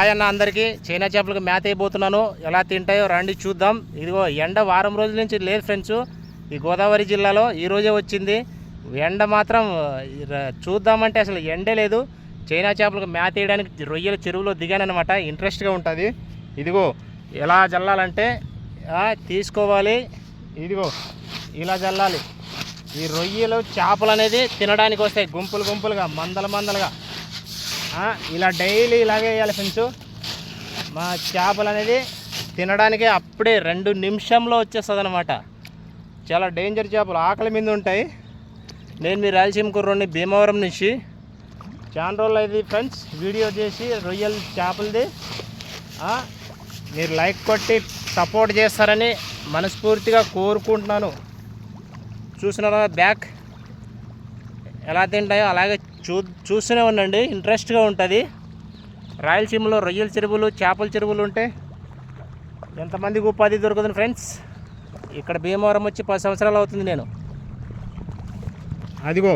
Hi అన్న అందరికీ. China చేపలకు మేత అయిపోతున్నాను. ఎలా తింటాయో రండి చూద్దాం. ఇదిగో ఎండ వారం రోజుల నుంచి లేదు ఫ్రెండ్స్. ఈ గోదావరి జిల్లాలో ఈరోజే వచ్చింది. ఎండ మాత్రం చూద్దామంటే అసలు ఎండే లేదు. చైనా చేపలకు మేత వేయడానికి రొయ్యల చెరువులో దిగానమాట ఇంట్రెస్ట్గా ఉంటుంది. ఇదిగో ఎలా జల్లాలంటే తీసుకోవాలి. ఇదిగో ఇలా జల్లాలి. ఈ రొయ్యలు చేపలు అనేది తినడానికి వస్తాయి. గుంపులు గుంపులుగా మందల మందలుగా. ఇలా డైలీ ఇలాగే వేయాలి ఫ్రెండ్స్. మా చేపలు అనేది తినడానికి అప్పుడే రెండు నిమిషంలో వచ్చేస్తుంది అనమాట చాలా డేంజర్ చేపలు ఆకలి మీద ఉంటాయి. నేను మీ రాయలసీమ కుర్రోని భీమవరం నుంచి. చాలా రోజులు అయింది ఫ్రెండ్స్ వీడియో చేసి రొయ్యల చేపలది. మీరు లైక్ కొట్టి సపోర్ట్ చేస్తారని మనస్ఫూర్తిగా కోరుకుంటున్నాను. చూసినారా బ్యాక్? ఎలా తింటాయో అలాగే చూ చూస్తూనే ఉండండి. ఇంట్రెస్ట్గా ఉంటుంది. రాయలసీమలో రొయ్యల చెరువులు చేపల చెరువులు ఉంటే ఎంతమందికి ఉపాధి దొరుకుతుంది ఫ్రెండ్స్ ఇక్కడ భీమవరం వచ్చి పది సంవత్సరాలు అవుతుంది నేను. అదిగో.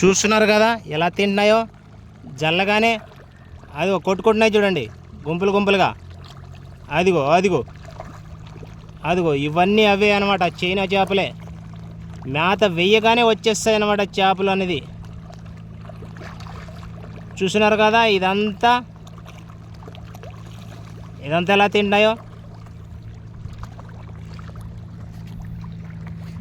చూస్తున్నారు కదా ఎలా తింటున్నాయో? జల్లగానే అదిగో కొట్టుకుంటున్నాయి చూడండి. గుంపులు గుంపులుగా. అదిగో అదిగో. అదిగో ఇవన్నీ అవే అనమాట చైనా చేపలే. మేత వెయ్యగానే వచ్చేస్తాయి అన్నమాట చేపలు అనేది. చూసినారు కదా ఇదంతా? ఇదంతా ఎలా తిండాయో?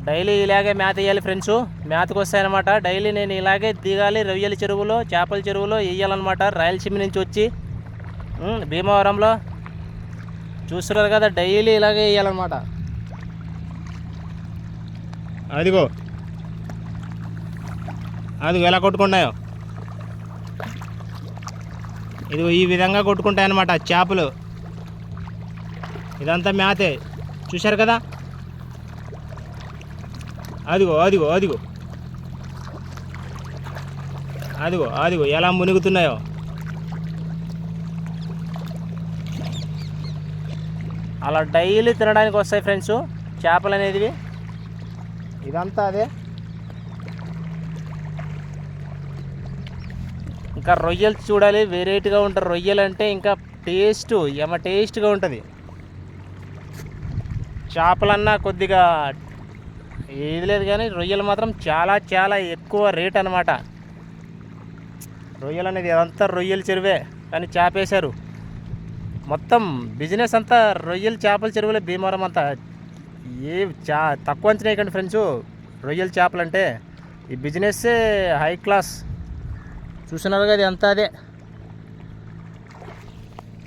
డైలీ ఇలాగే మేత వేయాలి ఫ్రెండ్స్. మేతకు వస్తాయన్నమాట. డైలీ నేను ఇలాగే దిగాలి రొయ్యల చెరువులో చేపల చెరువులో వేయాలన్నమాట. రాయలసీమ నుంచి వచ్చి భీమవరంలో. చూస్తున్నారు కదా డైలీ ఇలాగే వేయాలన్నమాట. అదిగో. అదిగో ఎలా కొట్టుకున్నాయో ఇదిగో ఈ విధంగా కొట్టుకుంటాయి అన్నమాట చేపలు. ఇదంతా మేతే చూశారు కదా? అదిగో అదిగో అదిగో. అదిగో అదిగో ఎలా మునుగుతున్నాయో? అలా డైలీ తినడానికి వస్తాయి ఫ్రెండ్స్ చేపలు అనేది ఇదంతా అదే. ఇంకా రొయ్యలు చూడాలి వెరైటీగా ఉంటారు రొయ్యలు అంటే ఇంకా టేస్ట్ ఏమ టేస్ట్గా ఉంటుంది. చేపలన్నా కొద్దిగా ఏది లేదు కానీ రొయ్యలు మాత్రం చాలా చాలా ఎక్కువ రేట్ అనమాట రొయ్యలు అనేది అదంతా రొయ్యలు చెరువే కానీ చేపేశారు. మొత్తం బిజినెస్ అంతా రొయ్యలు చేపల చెరువులే భీమవరం అంతా. ఏ చా తక్కువ అంచనా వేయకండి ఫ్రెండ్స్. రొయ్యల చేపలు అంటే ఈ బిజినెస్సే హై క్లాస్. చూసినారు కదా అంతా అదే.